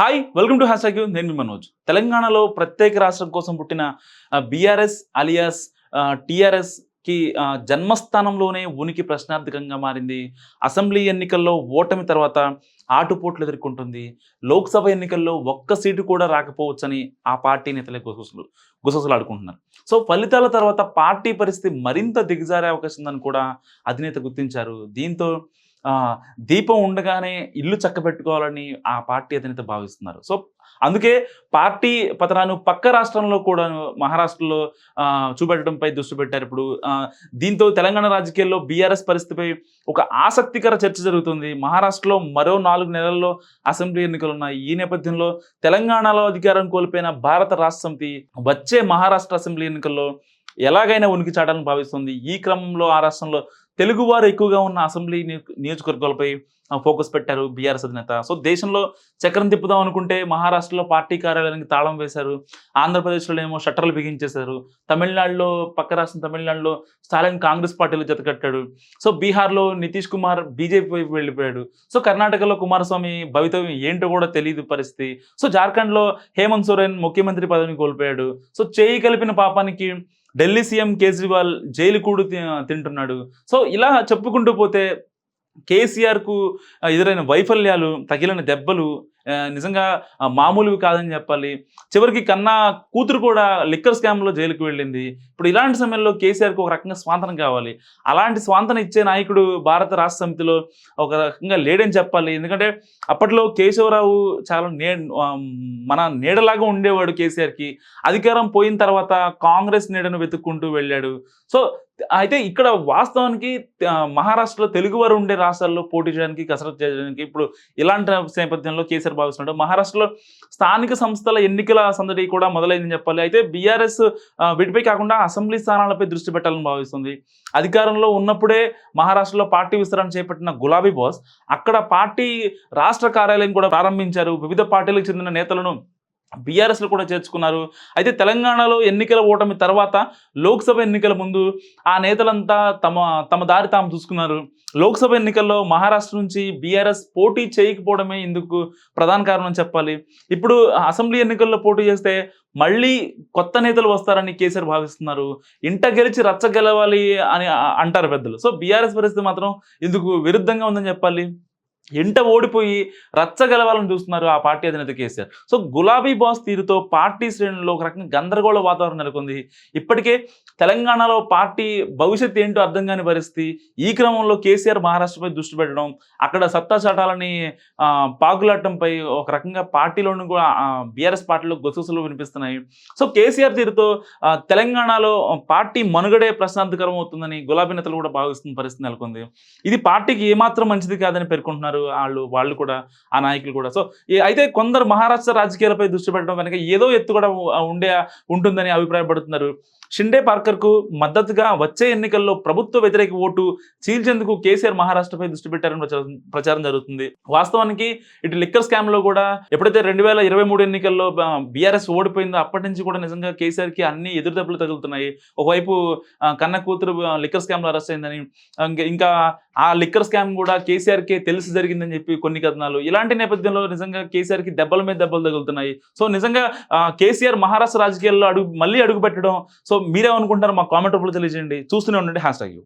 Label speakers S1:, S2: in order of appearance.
S1: Hi welcome to hash నేను మనోజ్. తెలంగాణలో ప్రత్యేక రాష్ట్రం కోసం పుట్టిన బీఆర్ఎస్ అలియాస్ టిఆర్ఎస్కి జన్మస్థానంలోనే ఉనికి ప్రశ్నార్థకంగా మారింది. అసెంబ్లీ ఎన్నికల్లో ఓటమి తర్వాత ఆటుపోట్లు ఎదుర్కొంటుంది. లోక్సభ ఎన్నికల్లో ఒక్క సీటు కూడా రాకపోవచ్చని ఆ పార్టీ నేతలే గుసగుసలు గుసగుసలాడుకుంటున్నారు. సో ఫలితాల తర్వాత పార్టీ పరిస్థితి మరింత దిగజారే అవకాశం ఉందని కూడా అధినేత గుర్తించారు. దీంతో దీపం ఉండగానే ఇల్లు చక్కబెట్టుకోవాలని ఆ పార్టీ అధినేత భావిస్తున్నారు. సో అందుకే పార్టీ పతనాన్ని పక్క రాష్ట్రంలో కూడా మహారాష్ట్రలో ఆ, చూపెట్టడంపై దృష్టి పెట్టారు. ఇప్పుడు ఆ, దీంతో తెలంగాణ రాజకీయాల్లో బీఆర్ఎస్ పరిస్థితిపై ఒక ఆసక్తికర చర్చ జరుగుతుంది. మహారాష్ట్రలో మరో నాలుగు నెలల్లో అసెంబ్లీ ఎన్నికలు ఉన్నాయి ఈ నేపథ్యంలో తెలంగాణలో అధికారం కోల్పోయిన భారత రాష్ట్ర సమితి వచ్చే మహారాష్ట్ర అసెంబ్లీ ఎన్నికల్లో ఎలాగైనా ఉనికి చాటాలని భావిస్తుంది. ఈ క్రమంలో ఆ రాష్ట్రంలో తెలుగువారు ఎక్కువగా ఉన్న అసెంబ్లీ నియోజకవర్గాలపై ఫోకస్ పెట్టారు బీఆర్ఎస్ అధినేత. సో దేశంలో చక్రం తిప్పుదాం అనుకుంటే మహారాష్ట్రలో పార్టీ కార్యాలయానికి తాళం వేశారు. ఆంధ్రప్రదేశ్లో ఏమో షట్టర్లు బిగించేశారు. తమిళనాడులో పక్క రాష్ట్రం తమిళనాడులో స్టాలిన్ కాంగ్రెస్ పార్టీలు జతకట్టాడు సో బీహార్లో నితీష్ కుమార్ బీజేపీ వైపు వెళ్ళిపోయాడు. సో కర్ణాటకలో కుమారస్వామి భవితవ్యం ఏంటో కూడా తెలియదు పరిస్థితి. సో జార్ఖండ్లో హేమంత్ సోరెన్ ముఖ్యమంత్రి పదవిని కోల్పోయాడు. సో చేయి కలిపిన పాపానికి ఢిల్లీ సీఎం కేజ్రీవాల్ జైలు కూడు తింటున్నాడు. సో ఇలా చెప్పుకుంటూ పోతే కేసీఆర్కు ఎదురైన వైఫల్యాలు తగిలిన దెబ్బలు నిజంగా మామూలువి కాదని చెప్పాలి. చివరికి కన్నా కూతురు కూడా లిక్కర్ స్కామ్లో జైలుకు వెళ్ళింది. ఇప్పుడు ఇలాంటి సమయంలో కేసీఆర్కి ఒక రకంగా స్వాంతనం కావాలి. అలాంటి స్వాంతన ఇచ్చే నాయకుడు భారత రాష్ట్ర సమితిలో ఒక రకంగా లేడని చెప్పాలి. ఎందుకంటే అప్పట్లో కేశవరావు చాలా నే మన నీడలాగా ఉండేవాడు కేసీఆర్కి. అధికారం పోయిన తర్వాత కాంగ్రెస్ నీడను వెతుక్కుంటూ వెళ్ళాడు. సో అయితే ఇక్కడ వాస్తవానికి మహారాష్ట్రలో తెలుగువారు ఉండే రాష్ట్రాల్లో పోటీ చేయడానికి కసరత్తు చేయడానికి ఇప్పుడు ఇలాంటి నేపథ్యంలో కేసీఆర్ భావిస్తున్నాడు మహారాష్ట్రలో స్థానిక సంస్థల ఎన్నికల సందడి కూడా మొదలైందని చెప్పాలి. అయితే బీఆర్ఎస్ వీటిపై కాకుండా అసెంబ్లీ స్థానాలపై దృష్టి పెట్టాలని భావిస్తుంది. అధికారంలో ఉన్నప్పుడే మహారాష్ట్రలో పార్టీ విస్తరణ చేపట్టిన గులాబీ బాస్ అక్కడ పార్టీ రాష్ట్ర కార్యాలయం కూడా ప్రారంభించారు. వివిధ పార్టీలకు చెందిన నేతలను బీఆర్ఎస్లో కూడా చేర్చుకున్నారు. అయితే తెలంగాణలో ఎన్నికల ఓటమి తర్వాత లోక్సభ ఎన్నికల ముందు ఆ నేతలంతా తమ తమ దారి తాము చూసుకున్నారు. లోక్సభ ఎన్నికల్లో మహారాష్ట్ర నుంచి బీఆర్ఎస్ పోటీ చేయకపోవడమే ఇందుకు ప్రధాన కారణం చెప్పాలి. ఇప్పుడు అసెంబ్లీ ఎన్నికల్లో పోటీ చేస్తే మళ్ళీ కొత్త నేతలు వస్తారని కేసీఆర్ భావిస్తున్నారు. ఇంట గెలిచి రచ్చ గెలవాలి అని అంటారు పెద్దలు. సో బీఆర్ఎస్ పరిస్థితి మాత్రం ఇందుకు విరుద్ధంగా ఉందని చెప్పాలి. ఎంట ఓడిపోయి రచ్చగలవాలని చూస్తున్నారు ఆ పార్టీ అధినేత కేసీఆర్. సో గులాబీ బాస్ తీరుతో పార్టీ శ్రేణుల్లో ఒక రకంగా గందరగోళ వాతావరణం నెలకొంది. ఇప్పటికే తెలంగాణలో పార్టీ భవిష్యత్తు ఏంటో అర్థం కాని పరిస్థితి. ఈ క్రమంలో కేసీఆర్ మహారాష్ట్రపై దృష్టి పెట్టడం అక్కడ సత్తా చాటాలని ఆ, పాకులాడటంపై ఒక రకంగా పార్టీలోనూ కూడా బీఆర్ఎస్ పార్టీలో గొసగుసలు వినిపిస్తున్నాయి. సో కేసీఆర్ తీరుతో తెలంగాణలో పార్టీ మనుగడే ప్రశాంతకరం అవుతుందని గులాబీ నేతలు కూడా భావిస్తున్న పరిస్థితి నెలకొంది. ఇది పార్టీకి ఏమాత్రం మంచిది కాదని పేర్కొంటున్నారు వాళ్ళు వాళ్ళు కూడా ఆ నాయకులు కూడా. సో అయితే కొందరు మహారాష్ట్ర రాజకీయాలపై దృష్టి పెట్టడం వెనక ఏదో ఎత్తు కూడా ఉండే ఉంటుందని అభిప్రాయపడుతున్నారు షిండే పార్కర్కు మద్దతుగా వచ్చే ఎన్నికల్లో ప్రభుత్వ వ్యతిరేక ఓటు చీల్చేందుకు కేసీఆర్ మహారాష్ట్రపై దృష్టి పెట్టారని ప్రచారం ప్రచారం జరుగుతుంది. వాస్తవానికి ఇటు లిక్కర్ స్కామ్లో కూడా ఎప్పుడైతే రెండు వేల ఇరవై మూడు ఎన్నికల్లో బీఆర్ఎస్ ఓడిపోయిందో అప్పటి నుంచి కూడా నిజంగా కేసీఆర్కి అన్ని ఎదురుదెబ్బలు తగులుతున్నాయి. ఒకవైపు కన్న కూతురు లిక్కర్ స్కామ్లో అరెస్ట్ అయిందని ఇంకా ఆ లిక్కర్ స్కామ్ కూడా కేసీఆర్ కే తెలిసి జరిగిందని చెప్పి కొన్ని కథనాలు. ఇలాంటి నేపథ్యంలో నిజంగా కేసీఆర్కి దెబ్బల మీద దెబ్బలు తగులుతున్నాయి. సో నిజంగా కేసీఆర్ మహారాష్ట్ర రాజకీయాల్లో అడుగు మళ్ళీ అడుగు పెట్టడం సో మీరేమనుకుంటారో మా కామెంట్ రూపంలో తెలియజేయండి. చూస్తూనే ఉండండి. Hash tag